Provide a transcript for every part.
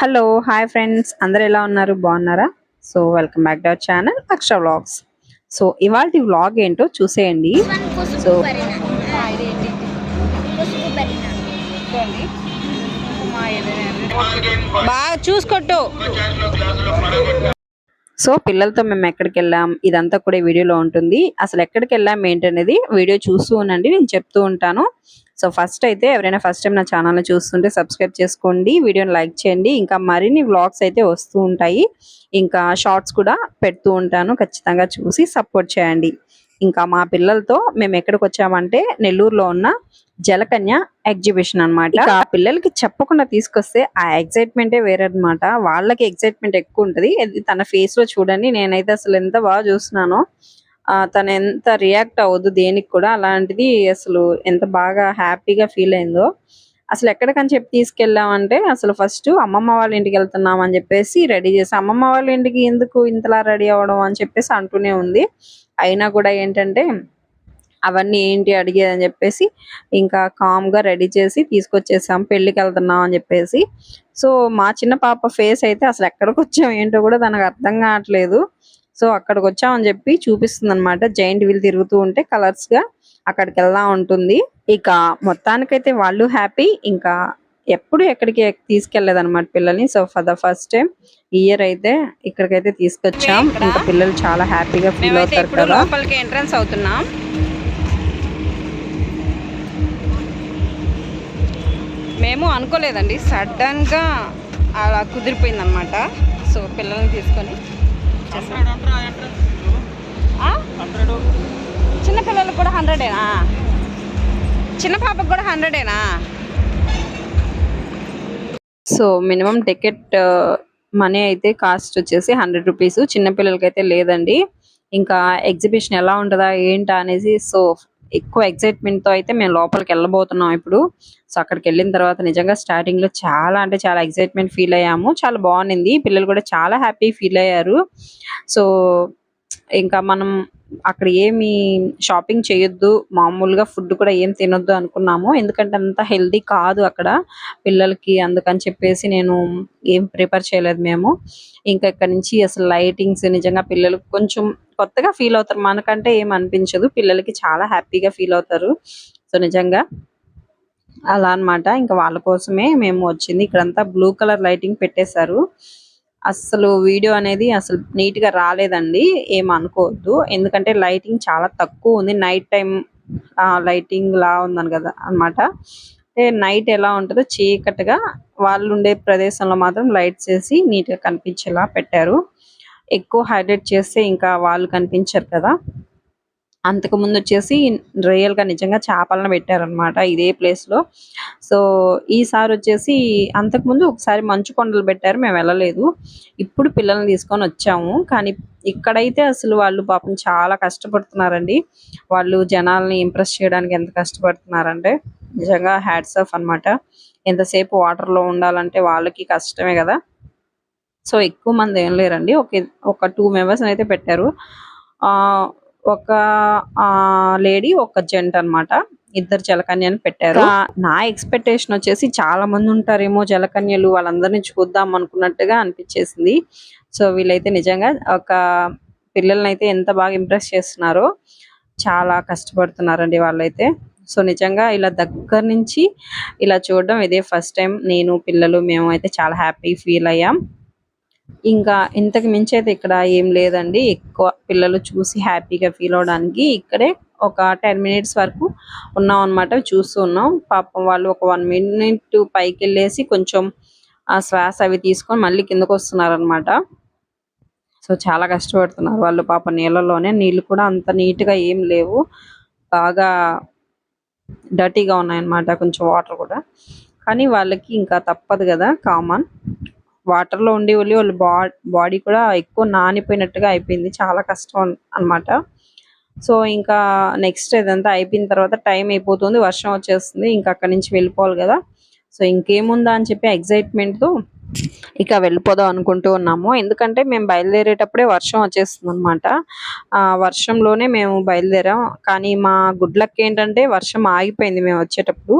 Hello hi friends అందరు ఎలా ఉన్నారు? బాగున్నారా? So welcome back to our channel Akshara vlogs so ఇవాళ వ్లాగ్ ఏంటో చూసేయండి. సో బాగా చూసుకోట్టు. సో పిల్లలతో మేము ఎక్కడికి వెళ్ళాం? ఇదంతా కూడా వీడియోలో ఉంటుంది. అసలు ఎక్కడికి వెళ్ళాం ఏంటనేది వీడియో చూస్తూ ఉండండి. నేను చెప్తూ ఉంటాను. సో ఫస్ట్ అయితే ఎవరైనా ఫస్ట్ టైం నా ఛానల్ని చూస్తుంటే సబ్స్క్రైబ్ చేసుకోండి వీడియోని లైక్ చేయండి. ఇంకా మరిన్ని వ్లాగ్స్ అయితే వస్తూ ఉంటాయి. ఇంకా షార్ట్స్ కూడా పెడుతూ ఉంటాను. ఖచ్చితంగా చూసి సపోర్ట్ చేయండి. ఇంకా మా పిల్లలతో మేము ఎక్కడికి వచ్చామంటే నెల్లూరులో ఉన్న జలకన్య ఎగ్జిబిషన్ అన్నమాట. ఇక ఆ పిల్లలకి చెప్పకుండా తీసుకొస్తే ఆ ఎక్సైట్మెంటే వేరే అన్నమాట వాళ్ళకి ఎక్సైట్మెంట్ ఎక్కువ ఉంటది. తన ఫేస్లో చూడండి. నేనైతే అసలు ఎంత బాగా చూస్తున్నానో. తను ఎంత రియాక్ట్ అవ్వదు దేనికి కూడా అలాంటిది అసలు ఎంత బాగా హ్యాపీగా ఫీల్ అయిందో. అసలు ఎక్కడికని చెప్పి తీసుకెళ్ళామంటే అసలు ఫస్ట్ అమ్మమ్మ వాళ్ళ ఇంటికి వెళ్తున్నాం అని చెప్పేసి రెడీ చేసి అమ్మమ్మ వాళ్ళ ఇంటికి ఎందుకు ఇంతలా రెడీ అవ్వడం అని చెప్పేసి అంటూనే ఉంది. అయినా కూడా ఏంటంటే అవన్నీ ఏంటి అడిగేదని చెప్పేసి ఇంకా కామ్గా రెడీ చేసి తీసుకొచ్చేసాం పెళ్ళికి వెళ్తున్నాం అని చెప్పేసి. సో మా చిన్న పాప ఫేస్ అయితే అసలు ఎక్కడికి వచ్చాం ఏంటో కూడా తనకు అర్థం కావట్లేదు. సో అక్కడికి వచ్చామని చెప్పి చూపిస్తుంది అనమాట జైంట్ వీల్ తిరుగుతూ ఉంటే కలర్స్గా అక్కడికి వెళ్దా ఉంటుంది. ఇక మొత్తానికైతే వాళ్ళు హ్యాపీ ఇంకా ఎప్పుడు ఎక్కడికి తీసుకెళ్ళేదు అనమాట పిల్లల్ని. So for the first time year అయితే ఇక్కడికైతే తీసుకొచ్చాం. ఇంకా పిల్లలు చాలా హ్యాపీగా ఫీల్ అవుతారు కదా. లోపలికి ఎంట్రన్స్ అవుతున్నాం. మేము అనుకోలేదండి. సడన్గా అలా కుదిరిపోయింది అనమాట సో పిల్లల్ని తీసుకొని వచ్చేసాం. చిన్న కూడా హండ్రెడేనా? చిన్న పాపకు కూడా హండ్రెడేనా? సో మినిమం టికెట్ మనీ అయితే కాస్ట్ వచ్చేసి హండ్రెడ్ రూపీస్. చిన్నపిల్లలకి అయితే లేదండి. ఇంకా ఎగ్జిబిషన్ ఎలా ఉంటుందా ఏంటా అనేసి సో ఎక్కువ ఎక్సైట్మెంట్తో అయితే మేము లోపలికి వెళ్ళబోతున్నాం ఇప్పుడు. సో అక్కడికి వెళ్ళిన తర్వాత నిజంగా స్టార్టింగ్లో చాలా అంటే చాలా ఎక్సైట్మెంట్ ఫీల్ అయ్యాము. చాలా బాగుంది పిల్లలు కూడా చాలా హ్యాపీ ఫీల్ అయ్యారు. సో ఇంకా మనం అక్కడ ఏమి షాపింగ్ చేయొద్దు మామూలుగా ఫుడ్ కూడా ఏం తినొద్దు అనుకున్నాము. ఎందుకంటే అంత హెల్దీ కాదు అక్కడ పిల్లలకి. అందుకని చెప్పేసి నేను ఏం ప్రిపేర్ చేయలేదు మేము. ఇంకా ఇక్కడ నుంచి అసలు లైటింగ్స్ నిజంగా పిల్లలు కొంచెం కొత్తగా ఫీల్ అవుతారు. మనకంటే ఏం అనిపించదు. పిల్లలకి చాలా హ్యాపీగా ఫీల్ అవుతారు. సో నిజంగా అలా అన్నమాట. ఇంకా వాళ్ళ కోసమే మేము వచ్చింది. ఇక్కడంతా బ్లూ కలర్ లైటింగ్ పెట్టేశారు. అసలు వీడియో అనేది అసలు నీట్గా రాలేదండి. ఏం అనుకోవద్దు. ఎందుకంటే లైటింగ్ చాలా తక్కువ ఉంది. నైట్ టైం లైటింగ్ లా ఉందని కదా అన్నమాట. అంటే నైట్ ఎలా ఉంటుందో చీకటిగా వాళ్ళు ఉండే ప్రదేశంలో మాత్రం లైట్స్ వేసి నీట్గా కనిపించేలా పెట్టారు. ఎక్కువ హైలైట్ చేస్తే ఇంకా వాళ్ళు కనిపించరు కదా. అంతకు ముందు వచ్చేసి రియల్గా నిజంగా చేపలను పెట్టారన్నమాట ఇదే ప్లేస్లో సో ఈసారి వచ్చేసి అంతకు ముందు ఒకసారి మంచు కొండలు పెట్టారు మేము వెళ్ళలేదు. ఇప్పుడు పిల్లల్ని తీసుకొని వచ్చాము. కానీ ఇక్కడైతే అసలు వాళ్ళు పాపం చాలా కష్టపడుతున్నారండి. వాళ్ళు జనాల్ని ఇంప్రెస్ చేయడానికి ఎంత కష్టపడుతున్నారంటే నిజంగా హ్యాట్స్ ఆఫ్ అన్నమాట. ఎంతసేపు వాటర్లో ఉండాలంటే వాళ్ళకి కష్టమే కదా. సో ఎక్కువ మంది ఏం లేరండి. ఒక ఒక టూ మెంబర్స్ అయితే పెట్టారు. ఆ ఒక ఆ లేడీ ఒక జెంట్ అన్నమాట. ఇద్దరు జలకన్యని పెట్టారు. నా ఎక్స్పెక్టేషన్ వచ్చేసి చాలా మంది ఉంటారేమో జలకన్యలు వాళ్ళందరినీ చూద్దాం అనుకున్నట్టుగా అనిపించేసింది. సో వీళ్ళైతే నిజంగా ఒక పిల్లల్ని అయితే ఎంత బాగా ఇంప్రెస్ చేస్తున్నారో చాలా కష్టపడుతున్నారండి వాళ్ళైతే. సో నిజంగా ఇలా దగ్గర నుంచి ఇలా చూడడం ఇదే ఫస్ట్ టైం. నేను పిల్లలు మేము అయితే చాలా హ్యాపీ ఫీల్ అయ్యాం. ఇంకా ఇంతకు మించి అయితే ఇక్కడ ఏం లేదండి. ఎక్కువ పిల్లలు చూసి హ్యాపీగా ఫీల్ అవడానికి ఇక్కడే ఒక టెన్ మినిట్స్ వరకు ఉన్నాం అనమాట చూస్తూ ఉన్నాం. పాపం వాళ్ళు ఒక వన్ మినిట్ పైకి వెళ్ళేసి కొంచెం ఆ శ్వాస అవి తీసుకొని మళ్ళీ కిందకు వస్తున్నారు అనమాట సో చాలా కష్టపడుతున్నారు వాళ్ళు పాప నీళ్ళలోనే. నీళ్ళు కూడా అంత నీట్గా ఏం లేవు. బాగా డర్టీగా ఉన్నాయన్నమాట. కొంచెం వాటర్ కూడా. కానీ వాళ్ళకి ఇంకా తప్పదు కదా కామన్. వాటర్లో ఉండి వాళ్ళు వాళ్ళ బాడీ కూడా ఎక్కువ నానిపోయినట్టుగా అయిపోయింది. చాలా కష్టం అన్నమాట. సో ఇంకా నెక్స్ట్ ఇదంతా అయిపోయిన తర్వాత టైం అయిపోతుంది. వర్షం వచ్చేస్తుంది. ఇంకా అక్కడి నుంచి వెళ్ళిపోవాలి కదా. సో ఇంకేముందా అని చెప్పి ఎక్సైట్మెంట్తో ఇక వెళ్ళిపోదాం అనుకుంటూ ఉన్నాము. ఎందుకంటే మేము బయలుదేరేటప్పుడే వర్షం వచ్చేస్తుంది అనమాట ఆ వర్షంలోనే మేము బయలుదేరాం. కానీ మా గుడ్ లక్ ఏంటంటే వర్షం ఆగిపోయింది మేము వచ్చేటప్పుడు.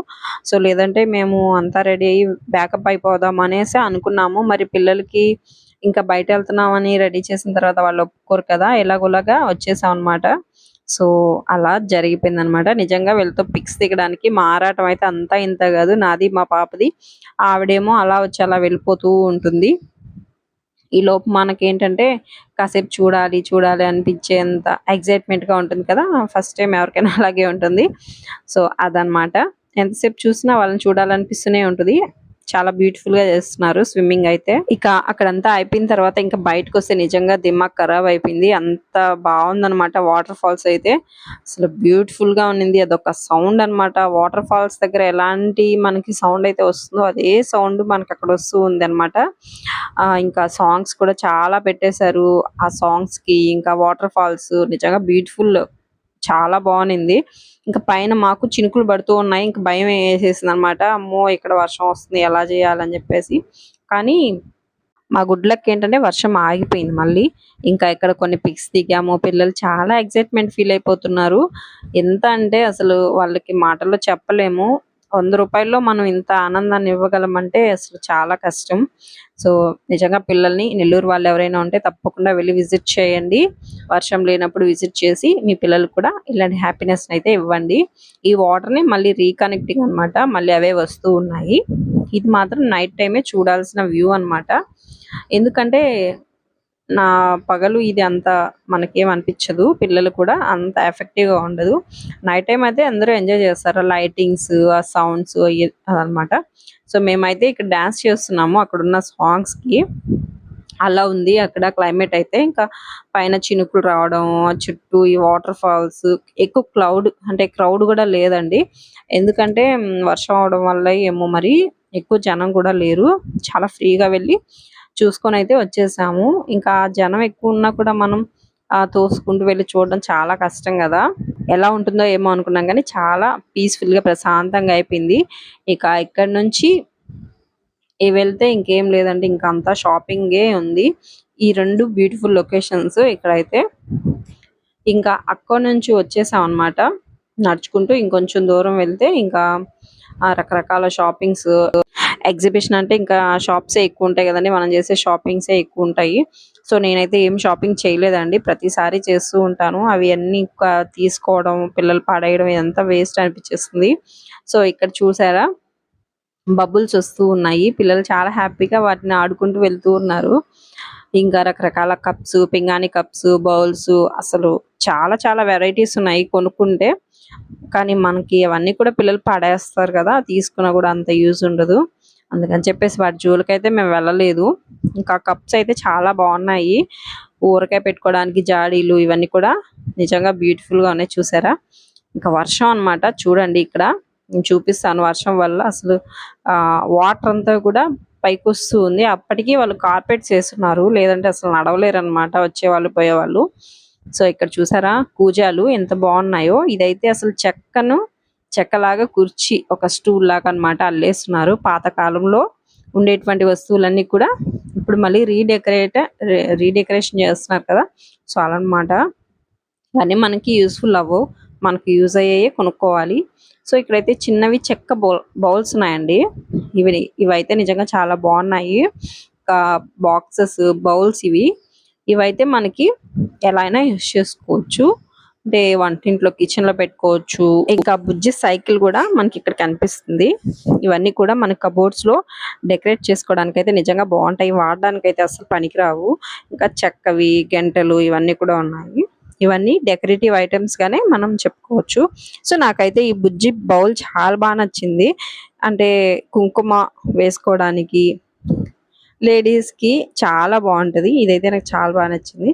సో లేదంటే మేము అంతా రెడీ అయ్యి బ్యాకప్ అయిపోదాం అనేసి అనుకున్నాము. మరి పిల్లలకి ఇంకా బయట వెళ్తున్నామని రెడీ చేసిన తర్వాత వాళ్ళు ఒప్పుకోరు కదా ఎలాగోలాగా వచ్చేసాం అనమాట సో అలా జరిగిపోయింది అనమాట నిజంగా వీళ్ళతో పిక్స్ దిగడానికి మా ఆరాటం అయితే అంతా ఇంత కాదు. నాది మా పాపది. ఆవిడేమో అలా వచ్చి అలా వెళ్ళిపోతూ ఉంటుంది. ఈ లోపు మనకి ఏంటంటే కాసేపు చూడాలి చూడాలి అనిపించేంత ఎగ్జైట్మెంట్గా ఉంటుంది కదా? ఫస్ట్ టైం ఎవరికైనా అలాగే ఉంటుంది. సో అదనమాట ఎంతసేపు చూసినా వాళ్ళని చూడాలనిపిస్తూనే ఉంటుంది. చాలా బ్యూటిఫుల్గా చేస్తున్నారు స్విమ్మింగ్ అయితే. ఇక అక్కడంతా అయిపోయిన తర్వాత ఇంకా బయటకు వస్తే నిజంగా దిమాగ్ ఖరాబ్ అయిపోయింది. అంత బాగుందనమాట వాటర్ ఫాల్స్ అయితే. అసలు బ్యూటిఫుల్గా ఉన్నింది. అదొక సౌండ్ అన్నమాట. వాటర్ ఫాల్స్ దగ్గర ఎలాంటి మనకి సౌండ్ అయితే వస్తుందో అదే సౌండ్ మనకి అక్కడ వస్తూ ఉంది అనమాట ఇంకా సాంగ్స్ కూడా చాలా పెట్టేశారు. ఆ సాంగ్స్కి ఇంకా వాటర్ ఫాల్స్ నిజంగా బ్యూటిఫుల్ చాలా బాగుంది. ఇంకా పైన మాకు చినుకులు పడుతూ ఉన్నాయి. ఇంకా భయం వేసేసింది అనమాట అమ్మో ఇక్కడ వర్షం వస్తుంది ఎలా చేయాలని చెప్పేసి. కానీ మా గుడ్లకి ఏంటంటే వర్షం ఆగిపోయింది మళ్ళీ. ఇంకా ఇక్కడ కొన్ని పిక్స్ దిగాము. పిల్లలు చాలా ఎక్సైట్మెంట్ ఫీల్ అయిపోతున్నారు. ఎంత అంటే అసలు వాళ్ళకి మాటల్లో చెప్పలేము. వంద రూపాయల్లో మనం ఇంత ఆనందాన్ని ఇవ్వగలమంటే అసలు చాలా కష్టం. సో నిజంగా పిల్లల్ని నెల్లూరు వాళ్ళు ఎవరైనా ఉంటే తప్పకుండా వెళ్ళి విజిట్ చేయండి. వర్షం లేనప్పుడు విజిట్ చేసి మీ పిల్లలకు కూడా ఇలాంటి హ్యాపీనెస్ అయితే ఇవ్వండి. ఈ వాటర్ని మళ్ళీ రీకనెక్టింగ్ అన్నమాట. మళ్ళీ అవే వస్తూ ఉన్నాయి. ఇది మాత్రం నైట్ టైమే చూడాల్సిన వ్యూ అన్నమాట. ఎందుకంటే నా పగలు ఇది అంత మనకేం అనిపించదు. పిల్లలు కూడా అంత ఎఫెక్టివ్గా ఉండదు. నైట్ టైం అయితే అందరూ ఎంజాయ్ చేస్తారు. లైటింగ్స్ ఆ సౌండ్స్ అదనమాట. సో మేమైతే ఇక్కడ డాన్స్ చేస్తున్నాము. అక్కడ ఉన్న సాంగ్స్కి అలా ఉంది. అక్కడ క్లైమేట్ అయితే ఇంకా పైన చినుకులు రావడం ఆ చుట్టూ ఈ వాటర్ ఫాల్స్ ఎక్కువ క్లౌడ్ అంటే క్రౌడ్ కూడా లేదండి. ఎందుకంటే వర్షం అవడం వల్ల ఏమో మరి ఎక్కువ జనం కూడా లేరు. చాలా ఫ్రీగా వెళ్ళి చూసుకొని అయితే వచ్చేసాము. ఇంకా జనం ఎక్కువ ఉన్నా కూడా మనం ఆ తోసుకుంటూ వెళ్ళి చూడడం చాలా కష్టం కదా. ఎలా ఉంటుందో ఏమో అనుకున్నాం కానీ చాలా పీస్ఫుల్గా ప్రశాంతంగా అయిపోయింది. ఇక ఇక్కడ నుంచి వెళ్తే ఇంకేం లేదండి. ఇంకా అంతా షాపింగే ఉంది. ఈ రెండు బ్యూటిఫుల్ లొకేషన్స్ ఇక్కడైతే. ఇంకా అక్కడ నుంచి వచ్చేసాం అన్నమాట. నడుచుకుంటూ ఇంకొంచెం దూరం వెళ్తే ఇంకా ఆ రకరకాల షాపింగ్స్ ఎగ్జిబిషన్ అంటే ఇంకా షాప్స్ ఎక్కువ ఉంటాయి కదండి. మనం చేసే షాపింగ్స్ ఎక్కువ ఉంటాయి సో నేనైతే ఏం షాపింగ్ చేయలేదండి. ప్రతిసారి చేస్తూ ఉంటాను. అవి అన్ని తీసుకోవడం పిల్లలు పాడేయడం ఇదంతా వేస్ట్ అనిపించేస్తుంది సో ఇక్కడ చూసారా? బబుల్స్ వస్తూ ఉన్నాయి. పిల్లలు చాలా హ్యాపీగా వాటిని ఆడుకుంటూ వెళ్తూ ఉన్నారు. ఇంకా రకరకాల కప్స్ పింగాణి కప్స్ బౌల్స్ అసలు చాలా చాలా వెరైటీస్ ఉన్నాయి కొనుక్కుంటే. కానీ మనకి అవన్నీ కూడా పిల్లలు పడేస్తారు కదా. తీసుకున్నా కూడా అంత యూజ్ ఉండదు. అందుకని చెప్పేసి వాటి జోలికైతే మేము వెళ్ళలేదు. ఇంకా కప్స్ అయితే చాలా బాగున్నాయి. ఊరకాయ పెట్టుకోవడానికి జాడీలు ఇవన్నీ కూడా నిజంగా బ్యూటిఫుల్గా ఉన్నాయి. చూసారా? ఇంకా వర్షం అన్నమాట. చూడండి ఇక్కడ. నేను చూపిస్తాను వర్షం వల్ల అసలు ఆ వాటర్ అంతా కూడా పైకి వస్తూ ఉంది అప్పటికి వాళ్ళు కార్పెట్స్ వేస్తున్నారు. లేదంటే అసలు నడవలేరు అనమాట వచ్చేవాళ్ళు పోయేవాళ్ళు. సో ఇక్కడ చూసారా? కూజాలు ఎంత బాగున్నాయో. ఇదైతే అసలు చెక్కను చెక్కలాగా కుర్చీ ఒక స్టూల్ లాగా అన్నమాట అల్లేస్తున్నారు. పాత కాలంలో ఉండేటువంటి వస్తువులన్నీ కూడా ఇప్పుడు మళ్ళీ రీడెకరేట్ రీడెకరేషన్ చేస్తున్నారు కదా. సో అలా అన్నమాట ఇవన్నీ మనకి యూస్ఫుల్ అవ్వవు. మనకు యూజ్ అయ్యాయి కొనుక్కోవాలి. సో ఇక్కడైతే చిన్నవి చెక్క బౌల్ బౌల్స్ ఉన్నాయండి. ఇవి ఇవైతే నిజంగా చాలా బాగున్నాయి. బాక్సెస్ బౌల్స్ ఇవి. ఇవైతే మనకి ఎలా అయినా యూస్ చేసుకోవచ్చు. అంటే వంటింట్లో కిచెన్లో పెట్టుకోవచ్చు. ఇంకా బుజ్జి సైకిల్ కూడా మనకి ఇక్కడ కనిపిస్తుంది. ఇవన్నీ కూడా మన కబోర్డ్స్లో డెకరేట్ చేసుకోవడానికి అయితే నిజంగా బాగుంటాయి. వాడడానికి అయితే అసలు పనికిరావు. ఇంకా చెక్కవి గంటలు ఇవన్నీ కూడా ఉన్నాయి. ఇవన్నీ డెకరేటివ్ ఐటమ్స్ గానే మనం చెప్పుకోవచ్చు. సో నాకైతే ఈ బుజ్జి బౌల్ చాలా బాగా నచ్చింది. అంటే కుంకుమ వేసుకోవడానికి లేడీస్కి చాలా బాగుంటది. ఇదైతే నాకు చాలా బాగా నచ్చింది.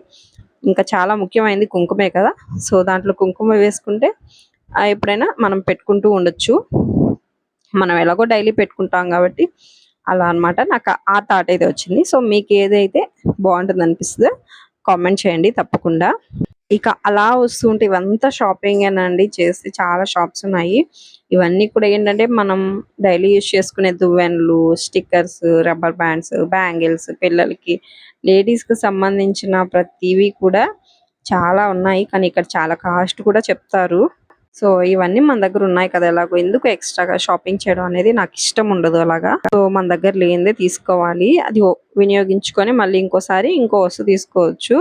ఇంకా చాలా ముఖ్యమైనది కుంకుమే కదా. సో దాంట్లో కుంకుమ వేసుకుంటే ఎప్పుడైనా మనం పెట్టుకుంటూ ఉండొచ్చు. మనం ఎలాగో డైలీ పెట్టుకుంటాం కాబట్టి అలా అన్నమాట. నాకు ఆ థాట్ అయితే వచ్చింది. సో మీకు ఏదైతే బాగుంటుంది అనిపిస్తుందో కామెంట్ చేయండి తప్పకుండా. ఇక అలా వస్తుంటే ఇవంతా షాపింగ్ అండి చేస్తే చాలా షాప్స్ ఉన్నాయి. ఇవన్నీ కూడా ఏంటంటే మనం డైలీ యూజ్ చేసుకునే దువ్వెన్లు స్టిక్కర్స్ రబ్బర్ బ్యాండ్స్ బ్యాంగిల్స్ పిల్లలకి లేడీస్కి సంబంధించిన ప్రతివి కూడా చాలా ఉన్నాయి. కానీ ఇక్కడ చాలా కాస్ట్ కూడా చెప్తారు. సో ఇవన్నీ మన దగ్గర ఉన్నాయి కదా ఎలాగో. ఎందుకు ఎక్స్ట్రాగా షాపింగ్ చేయడం అనేది నాకు ఇష్టం ఉండదు అలాగా. సో మన దగ్గర లేనిదే తీసుకోవాలి. అది వినియోగించుకొని మళ్ళీ ఇంకోసారి ఇంకో వస్తువు తీసుకోవచ్చు.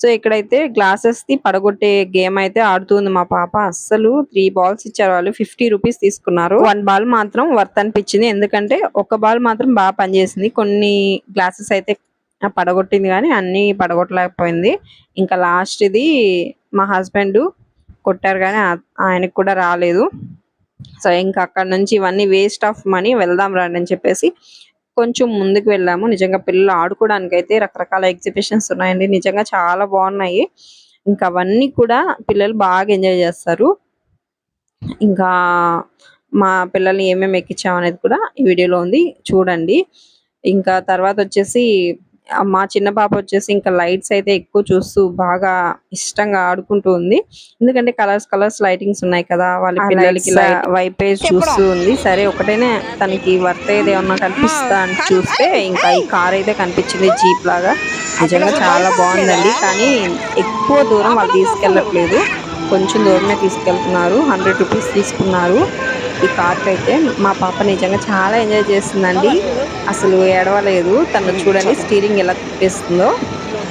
సో ఇక్కడైతే గ్లాసెస్ ది పడగొట్టే గేమ్ అయితే ఆడుతుంది మా పాప. అస్సలు త్రీ బాల్స్ ఇచ్చారు వాళ్ళు. ఫిఫ్టీ రూపీస్ తీసుకున్నారు. వన్ బాల్ మాత్రం వర్త్ అనిపించింది. ఎందుకంటే ఒక బాల్ మాత్రం బాగా పనిచేసింది. కొన్ని గ్లాసెస్ అయితే పడగొట్టింది కానీ అన్ని పడగొట్టలేకపోయింది. ఇంకా లాస్ట్ ఇది మా హస్బెండ్ కొట్టారు కానీ ఆయనకు కూడా రాలేదు. సో ఇంకా అక్కడ నుంచి ఇవన్నీ వేస్ట్ ఆఫ్ మనీ వెళ్దాం రండి అని చెప్పేసి కొంచెం ముందుకు వెళ్ళాము. నిజంగా పిల్లలు ఆడుకోవడానికి అయితే రకరకాల ఎగ్జిబిషన్స్ ఉన్నాయండి. నిజంగా చాలా బాగున్నాయి. ఇంకా అవన్నీ కూడా పిల్లలు బాగా ఎంజాయ్ చేస్తారు. ఇంకా మా పిల్లల్ని ఏమేమి ఎక్కించాం అనేది కూడా ఈ వీడియోలో ఉంది. చూడండి. ఇంకా తర్వాత వచ్చేసి మా చిన్న పాప వచ్చేసి ఇంకా లైట్స్ అయితే ఎక్కువ చూస్తూ బాగా ఇష్టంగా ఆడుకుంటూ ఉంది. ఎందుకంటే కలర్స్ కలర్స్ లైటింగ్స్ ఉన్నాయి కదా వాళ్ళ పిల్లలకి వైపే చూస్తూ ఉంది. సరే ఒకటేనే తనకి వర్త్ ఏది ఏమన్నా కనిపిస్తా అని చూస్తే ఇంకా ఈ కార్ అయితే కనిపించింది జీప్ లాగా. నిజంగా చాలా బాగుందండి కానీ ఎక్కువ దూరం వాళ్ళు తీసుకెళ్ళట్లేదు. కొంచెం దూరమే తీసుకెళ్తున్నారు. హండ్రెడ్ రూపీస్ తీసుకున్నారు. ఈ కార్కి అయితే మా పాప నిజంగా చాలా ఎంజాయ్ చేస్తుందండి. అసలు ఏడవలేదు. తను చూడండి స్టీరింగ్ ఎలా తిప్పేస్తుందో.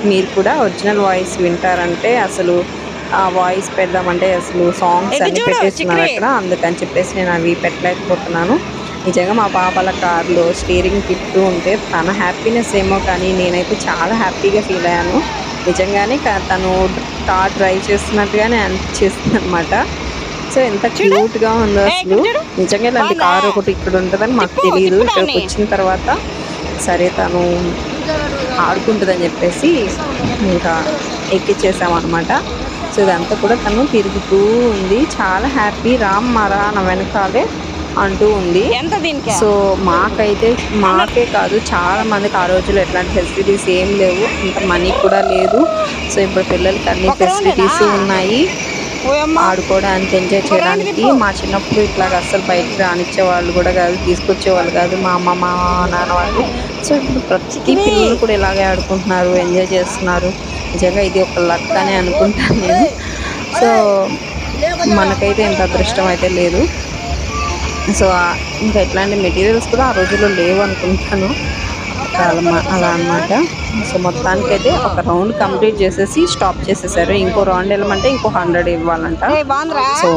మీరు కూడా ఒరిజినల్ వాయిస్ వింటారంటే అసలు ఆ వాయిస్ పెడదామంటే అసలు సాంగ్స్ అన్ని పెట్టేస్తున్నారు అక్కడ. అందుకని చెప్పేసి నేను అవి పెట్టలేకపోతున్నాను. నిజంగా మా పాపల కార్లో స్టీరింగ్ తిప్పుతూ ఉంటే తన హ్యాపీనెస్ ఏమో కానీ నేనైతే చాలా హ్యాపీగా ఫీల్ అయ్యాను. నిజంగానే తను కార్ డ్రైవ్ చేస్తున్నట్టుగానే అనిపించేస్తుంది అనమాట సో ఎంత క్యూట్గా ఉందో అసలు. నిజంగా ఇలాంటి కార్ ఒకటి ఇక్కడ ఉంటుందని మాకు తెలియదు ఇక్కడికి వచ్చిన తర్వాత సరే తను ఆడుకుంటుందని చెప్పేసి ఇంకా ఎక్కిచ్చేసాం అనమాట సో ఇదంతా కూడా తను తిరుగుతూ ఉంది. చాలా హ్యాపీ రామ్ మరా నా వెనకాలే అంటూ ఉంది. సో మాకైతే మాకే కాదు చాలా మందికి ఆ రోజుల్లో ఎట్లాంటి ఫెసిలిటీస్ ఏం లేవు. ఇంత మనీ కూడా లేదు. సో ఇప్పుడు పిల్లలకి అన్ని? ఫెసిలిటీస్ ఉన్నాయి. ఆడుకోవడానికి ఎంజాయ్ చేయడానికి మా చిన్నప్పుడు ఇట్లా అస్సలు బయటకు రానిచ్చే వాళ్ళు కూడా కాదు తీసుకొచ్చే వాళ్ళు కాదు మా అమ్మ మా నాన్న వాళ్ళు. సో ఇప్పుడు ప్రతి పిల్లలు కూడా ఇలాగే ఆడుకుంటున్నారు ఎంజాయ్ చేస్తున్నారు. నిజంగా ఇది ఒక లక్ అని అనుకుంటాను నేను. సో మనకైతే ఇంత అదృష్టం అయితే లేదు. సో ఇంకా ఇట్లాంటి మెటీరియల్స్ కూడా ఆ రోజుల్లో లేవు అనుకుంటాను. అలా అలా అన్నమాట. సో మొత్తానికైతే ఒక రౌండ్ కంప్లీట్ చేసేసి స్టాప్ చేసేసారు. ఇంకో రౌండ్ వెళ్ళమంటే ఇంకో హండ్రెడ్ ఇవ్వాలంట. సో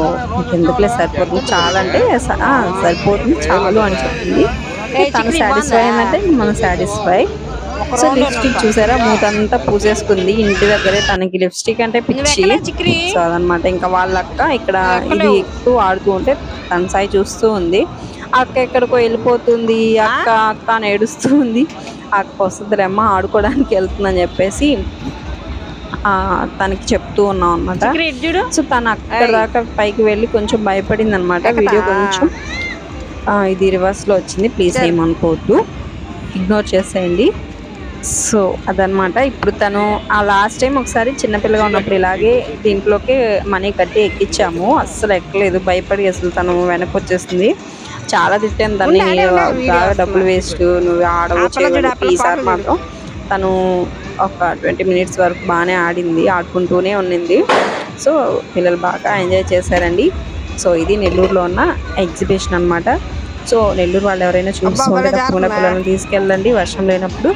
ఎందుకులే సరిపోతుంది? చాలా అంటే సరిపోతుంది చాలు అని చెప్పింది. తను సాటిస్ఫై అయిందంటే మనం సాటిస్ఫై సో లిప్స్టిక్ చూసారా? మూతంతా పూసేసుకుంది. ఇంటి దగ్గరే తనకి లిప్స్టిక్ అంటే పిచ్చి. సో అదనమాట. ఇంకా వాళ్ళ అక్క ఇక్కడ ఇది ఎక్కువ ఆడుతూ ఉంటే తన సాయి చూస్తూ ఉంది. అక్క ఎక్కడికో వెళ్ళిపోతుంది. అక్క అక్క అని ఏడుస్తూ ఉంది. అక్క వస్తుందిలేమ్మ ఆడుకోవడానికి వెళ్తుందని చెప్పేసి తనకి చెప్తూ ఉన్నాం అనమాట సో తను అక్కడ దాకా పైకి వెళ్ళి కొంచెం భయపడింది అనమాట వీడియో కొంచెం ఇది రివర్స్లో వచ్చింది. ప్లీజ్ ఏమనుకోవద్దు. ఇగ్నోర్ చేసేయండి. సో అదనమాట ఇప్పుడు తను ఆ లాస్ట్ టైం ఒకసారి చిన్నపిల్లగా ఉన్నప్పుడు ఇలాగే దీంట్లోకి మనీ కట్టి ఎక్కించాము అస్సలు ఎక్కలేదు. భయపడి అసలు తను వెనక్కి వచ్చేస్తుంది చాలా తిట్టాను దాన్ని ఉండాలి, ఉండాలి, "నీవు బాగా డబ్బులు వేస్ట్ నువ్వు ఆడవు ఈసారి మాత్రం తను ఒక ట్వంటీ మినిట్స్ వరకు బాగానే ఆడింది ఆడుకుంటూనే ఉన్నింది సో పిల్లలు బాగా ఎంజాయ్ చేశారండి. సో ఇది నెల్లూరులో ఉన్న ఎగ్జిబిషన్ అన్నమాట. సో నెల్లూరు వాళ్ళు ఎవరైనా చూస్తుంటే భలే తప్పకుండా. పిల్లల్ని తీసుకెళ్ళండి వర్షం లేనప్పుడు.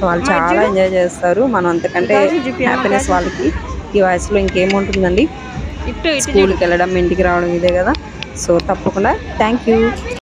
సో వాళ్ళు చాలా ఎంజాయ్ చేస్తారు. మనం అంతకంటే హ్యాపీనెస్ వాళ్ళకి ఈ వయసులో ఇంకేముంటుందండి? స్కూల్కి వెళ్ళడం ఇంటికి రావడం ఇదే కదా? సో తప్పకుండా థ్యాంక్ యూ